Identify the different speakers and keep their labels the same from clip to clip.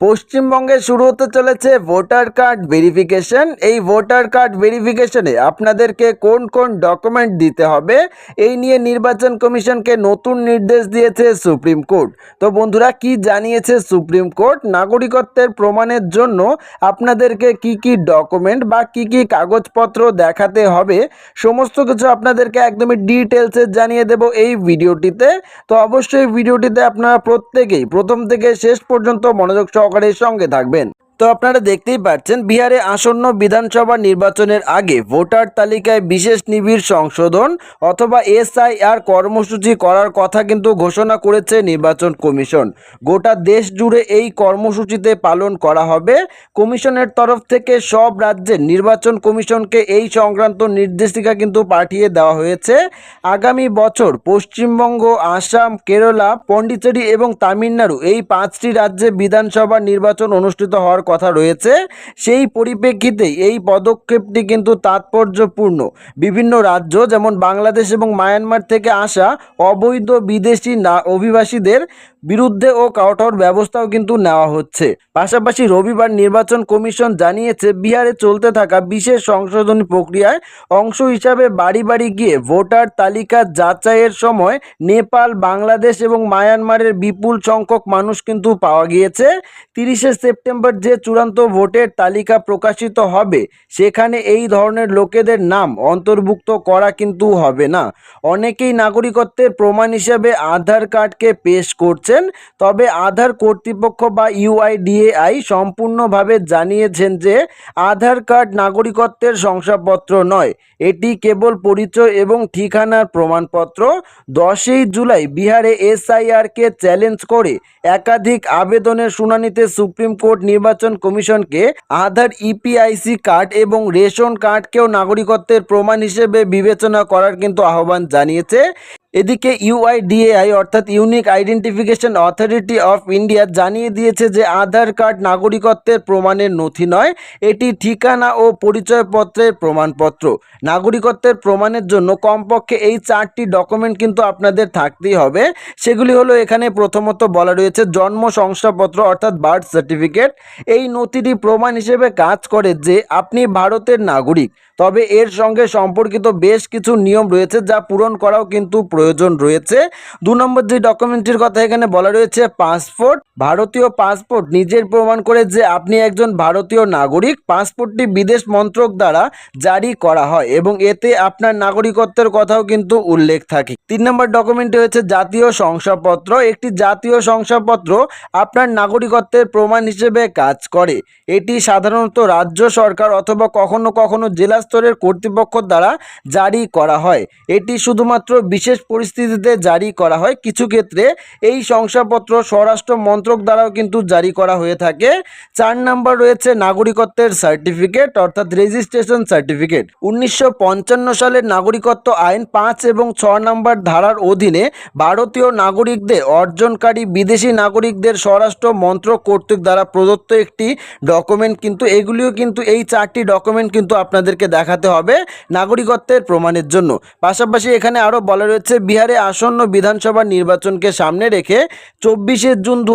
Speaker 1: পশ্চিমবঙ্গে শুরু হতে চলেছে ভোটার কার্ড ভেরিফিকেশন। এই ভোটার কার্ড ভেরিফিকেশনে আপনাদেরকে কোন কোন ডকুমেন্ট দিতে হবে, এই নিয়ে নির্বাচন কমিশনকে নতুন নির্দেশ দিয়েছে সুপ্রিম কোর্ট। তো বন্ধুরা, কি জানিয়েছে সুপ্রিম কোর্ট? নাগরিকত্বের প্রমাণের জন্য আপনাদেরকে কি কি ডকুমেন্ট বা কি কি কাগজপত্র দেখাতে হবে, সমস্ত কিছু আপনাদেরকে একদমই ডিটেলসে জানিয়ে দেব এই ভিডিওটিতে। তো অবশ্যই ভিডিওটিতে আপনারা প্রত্যেকেই, প্রথম থেকে শেষ পর্যন্ত মনোযোগ সহকারে সঙ্গে থাকবেন। তো আপনারা দেখতেই পাচ্ছেন, বিহারে আসন্ন বিধানসভা নির্বাচনের আগে ভোটার তালিকায় বিশেষ নিবিড় সংশোধন অথবা এসআইআর কর্মসূচি করার কথা কিন্তু ঘোষণা করেছে নির্বাচন কমিশন। গোটা দেশ জুড়ে এই কর্মসূচিতে পালন করা হবে। কমিশনের তরফ থেকে সব রাজ্যের নির্বাচন কমিশনকে এই সংক্রান্ত নির্দেশিকা কিন্তু পাঠিয়ে দেওয়া হয়েছে। আগামী বছর পশ্চিমবঙ্গ, আসাম, কেরালা, পন্ডিচেরি এবং তামিলনাড়ু এই পাঁচটি রাজ্যে বিধানসভা নির্বাচন অনুষ্ঠিত হওয়ার কথা রয়েছে, সেই পরিপ্রেক্ষিতেই এই পদক্ষেপটি কিন্তু তাৎপর্যপূর্ণ। বিভিন্ন রাজ্য যেমন বাংলাদেশ এবং মায়ানমার থেকে আসা অবৈধ বিদেশি না, অভিবাসীদের বিরুদ্ধে ও কঠোর ব্যবস্থাও কিন্তু নেওয়া হচ্ছে। পাশাপাশি রবিবার নির্বাচন কমিশন জানিয়েছে, বিহারে চলতে থাকা বিশেষ সংশোধনী প্রক্রিয়ায় অংশ হিসাবে বাড়ি বাড়ি গিয়ে ভোটার তালিকা যাচাইয়ের সময় নেপাল, বাংলাদেশ এবং মায়ানমারের বিপুল সংখ্যক মানুষ কিন্তু পাওয়া গিয়েছে। তিরিশে সেপ্টেম্বর যে চূড়ান্ত ভোটের তালিকা প্রকাশিত হবে। সেখানে এই ধরনের লোকেদের নাম অন্তর্ভুক্ত করা কিন্তু হবে না। অনেকেই নাগরিকত্বের প্রমাণ হিসেবে আধার কার্ডকে পেশ করছেন, তবে আধার কর্তৃপক্ষ বা ইউআইডিএআই সম্পূর্ণভাবে জানিয়েছেন যে আধার কার্ড নাগরিকত্বের শংসাপত্র নয়। এটি কেবল পরিচয় এবং ঠিকানার প্রমাণপত্র। দশই জুলাই বিহারে এসআইআরকে চ্যালেঞ্জ করে একাধিক আবেদনের শুনানিতে সুপ্রিম কোর্ট নির্বাচন কমিশনকে আধার ইপিআইসি কার্ড এবং রেশন কার্ডকেও নাগরিকত্বের প্রমাণ হিসেবে বিবেচনা করার কিন্তু আহ্বান জানিয়েছে। এদিকে ইউআইডিএআই অর্থাৎ unique identification authority of India জানিয়ে দিয়েছে যে আধার কার্ড নাগরিকত্বের প্রমাণের নথি নয়, এটি ঠিকানা ও পরিচয়পত্রের প্রমাণপত্র। নাগরিকত্বের প্রমাণের জন্য কমপক্ষে এই চারটি ডকুমেন্ট কিন্তু আপনাদের থাকতেই হবে। সেগুলি হলো এখানে প্রথমত বলা রয়েছে জন্ম শংসাপত্র অর্থাৎ বার্থ সার্টিফিকেট। এই নথিটি প্রমাণ হিসেবে কাজ করে যে আপনি ভারতের নাগরিক। তবে এর সঙ্গে সম্পর্কিত বেশ কিছু নিয়ম রয়েছে যা পূরণ করাও কিন্তু প্রয়োজন রয়েছে। দু নম্বর যে ডকুমেন্টটির কথা এখানে বলা রয়েছে পাসপোর্ট ভারতীয় পাসপোর্ট নিজের প্রমাণ করে যে আপনি একজন ভারতীয় নাগরিক পাসপোর্টটি বিদেশ মন্ত্রক দ্বারা জারি করা হয় এবং এতে আপনার নাগরিকত্বের কথাও কিন্তু উল্লেখ থাকে। তিন নম্বর ডকুমেন্টটি হচ্ছে জাতীয় শংসাপত্র। একটি জাতীয় শংসাপত্র আপনার নাগরিকত্বের প্রমাণ হিসেবে কাজ করে। এটি সাধারণত রাজ্য সরকার অথবা কখনো কখনো জেলা স্তরের কর্তৃপক্ষ দ্বারা জারি করা হয়। এটি শুধুমাত্র বিশেষ পরিস্থিতিতে জারি করা হয়। কিছু ক্ষেত্রে এই শংসাপত্র স্বরাষ্ট্র মন্ত্রক দ্বারাও কিন্তু জারি করা হয়ে থাকে। চার নম্বর রয়েছে নাগরিকত্বের সার্টিফিকেট, অর্থাৎ রেজিস্ট্রেশন সার্টিফিকেট। উনিশশো পঞ্চান্ন সালের নাগরিকত্ব আইন পাঁচ এবং ছ নম্বর ধারার অধীনে ভারতীয় নাগরিকদের, অর্জনকারী বিদেশি নাগরিকদের স্বরাষ্ট্র মন্ত্রক কর্তৃক দ্বারা প্রদত্ত একটি ডকুমেন্ট কিন্তু, এগুলিও কিন্তু এই চারটি ডকুমেন্ট কিন্তু আপনাদেরকে দেখাতে হবে নাগরিকত্বের প্রমাণের জন্য। পাশাপাশি এখানে আরও বলা রয়েছে বিহারে আসন্ন বিধানসভা নির্বাচনকে সামনে রেখে চব্বিশে জুন দু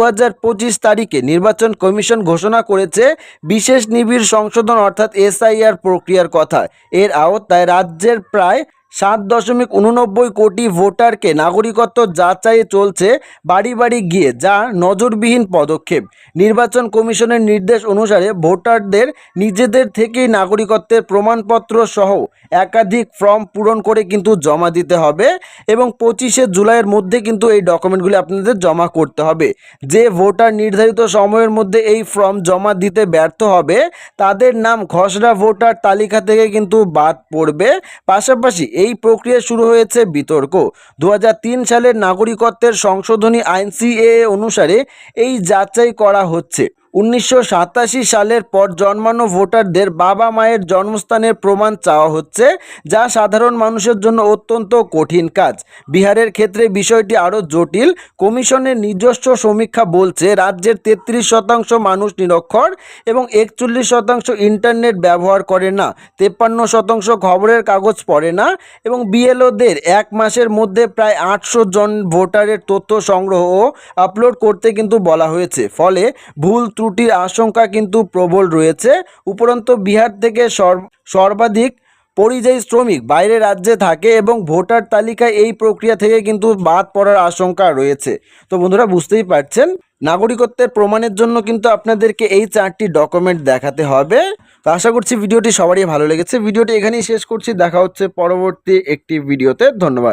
Speaker 1: তারিখে নির্বাচন কমিশন ঘোষণা করেছে বিশেষ নিবিড় সংশোধন অর্থাৎ এসআইআর প্রক্রিয়ার কথা। এর আওতায় রাজ্যের প্রায় সাত দশমিক উননব্বই কোটি ভোটারকে নাগরিকত্ব যাচাইয়ে চলছে বাড়ি বাড়ি গিয়ে, যা নজরবিহীন পদক্ষেপ। নির্বাচন কমিশনের নির্দেশ অনুসারে ভোটারদের নিজেদের থেকেই নাগরিকত্বের প্রমাণপত্র সহ একাধিক ফর্ম পূরণ করে কিন্তু জমা দিতে হবে এবং পঁচিশে জুলাইয়ের মধ্যে কিন্তু এই ডকুমেন্টগুলি আপনাদের জমা করতে হবে। যে ভোটার নির্ধারিত সময়ের মধ্যে এই ফর্ম জমা দিতে ব্যর্থ হবে, তাদের নাম খসড়া ভোটার তালিকা থেকে কিন্তু বাদ পড়বে। পাশাপাশি এই প্রক্রিয়া শুরু হয়েছে বিতর্ক। দু হাজার তিন সালের নাগরিকত্বের সংশোধনী আইন সিএএ অনুসারে এই যাচাই করা হচ্ছে। উনিশশো সাতাশি সালের পর জন্মানো ভোটারদের বাবা মায়ের জন্মস্থানের প্রমাণ চাওয়া হচ্ছে, যা সাধারণ মানুষের জন্য অত্যন্ত কঠিন কাজ। বিহারের ক্ষেত্রে বিষয়টি আরও জটিল। কমিশনের নিজস্ব সমীক্ষা বলছে, রাজ্যের তেত্রিশ শতাংশ মানুষ নিরক্ষর এবং একচল্লিশ শতাংশ ইন্টারনেট ব্যবহার করে না, তেপ্পান্ন শতাংশ খবরের কাগজ পড়ে না এবং বিএলওদের এক মাসের মধ্যে প্রায় আটশো জন ভোটারের তথ্য সংগ্রহ ও আপলোড করতে কিন্তু বলা হয়েছে। ফলে ভুল ত্রুটির আশঙ্কা কিন্তু প্রবল রয়েছে। উপরন্ত বিহার থেকে সর্ব- সর্বাধিক পরিযায়ী শ্রমিক বাইরে রাজ্যে থাকে এবং ভোটার তালিকায় এই প্রক্রিয়া থেকে কিন্তু বাদ পড়ার আশঙ্কা রয়েছে। তো বন্ধুরা, বুঝতেই পারছেন? নাগরিকত্বের প্রমাণের জন্য কিন্তু আপনাদেরকে এই চারটি ডকুমেন্ট দেখাতে হবে। তো আশা করছি ভিডিওটি সবারই ভালো লেগেছে। ভিডিওটি এখানেই শেষ করছি। দেখা হচ্ছে পরবর্তী একটি ভিডিওতে। ধন্যবাদ।